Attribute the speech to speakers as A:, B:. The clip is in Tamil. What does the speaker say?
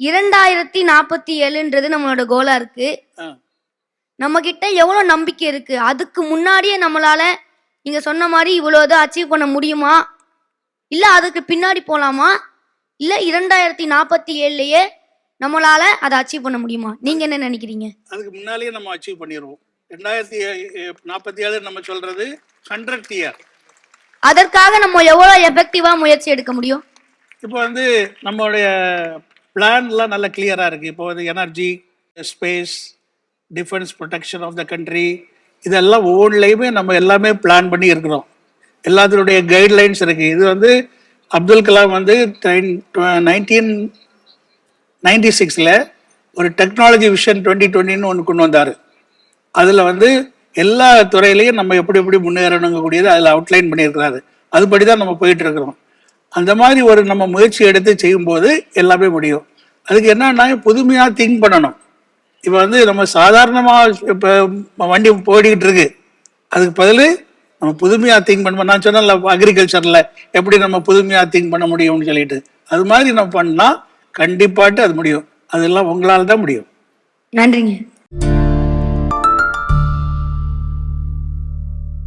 A: இரண்டாயிரத்தி நாற்பத்தி ஏழுன்றது நம்மளோட கோலா இருக்கு. நம்ம கிட்ட எவ்வளவு நம்பிக்கை இருக்கு? அதுக்கு முன்னாடியே நம்மளால நீங்க சொன்ன மாதிரி இவ்வளவு இதை அச்சீவ் பண்ண முடியுமா? இல்ல அதுக்கு பின்னாடி போலாமா? இல்ல இரண்டாயிரத்தி நாற்பத்தி ஏழுலயே நம்மளால அதை அச்சீவ் பண்ண முடியுமா? நீங்க என்ன நினைக்கிறீங்க?
B: அதுக்கு முன்னாலேயே நம்ம அச்சீவ் பண்ணிடுவோம் ரெண்டாயிரத்தி நாற்பத்தி ஏழு நம்ம சொல்றது ஹண்ட்ரட் இயர்
A: அதற்காக நம்ம எவ்வளவு எஃபெக்டிவா முயற்சி எடுக்க முடியும்?
B: இப்போ வந்து நம்மளுடைய பிளான்லாம் நல்லா கிளியராக இருக்குது இப்போ வந்து energy space defence protection of the country இதெல்லாம் ஒவ்வொன்றுலையுமே நம்ம எல்லாமே பிளான் பண்ணி இருக்கிறோம். எல்லாத்தினுடைய கைட்லைன்ஸ் இருக்குது இது வந்து அப்துல் கலாம் வந்து நைன்டீன் நைன்டி சிக்ஸில் ஒரு டெக்னாலஜி விஷன் டுவெண்ட்டி டுவெண்ட்டின்னு ஒன்று கொண்டு வந்தார். அதில் வந்து எல்லா துறையிலையும் நம்ம எப்படி எப்படி முன்னேறணுங்கக்கூடியது அதில் அவுட்லைன் பண்ணியிருக்கிறாரு. அதுபடி தான் நம்ம போயிட்டு இருக்கிறோம். அந்த மாதிரி ஒரு நம்ம முயற்சி எடுத்து செய்யும்போது எல்லாமே முடியும். அதுக்கு என்னன்னா புதுமையாக திங்க் பண்ணணும். இப்போ வந்து நம்ம சாதாரணமாக இப்போ வண்டி போய்கிட்டு இருக்கு. அதுக்கு பதில் நம்ம புதுமையாக திங்க் பண்ண நான் சொன்னேன்ல அக்ரிகல்ச்சரில் எப்படி நம்ம புதுமையாக திங்க் பண்ண முடியும்னு சொல்லிட்டு. அது மாதிரி நம்ம பண்ணால் கண்டிப்பாட்டு அது முடியும். அதெல்லாம் உங்களால் தான் முடியும்.
A: நன்றிங்க.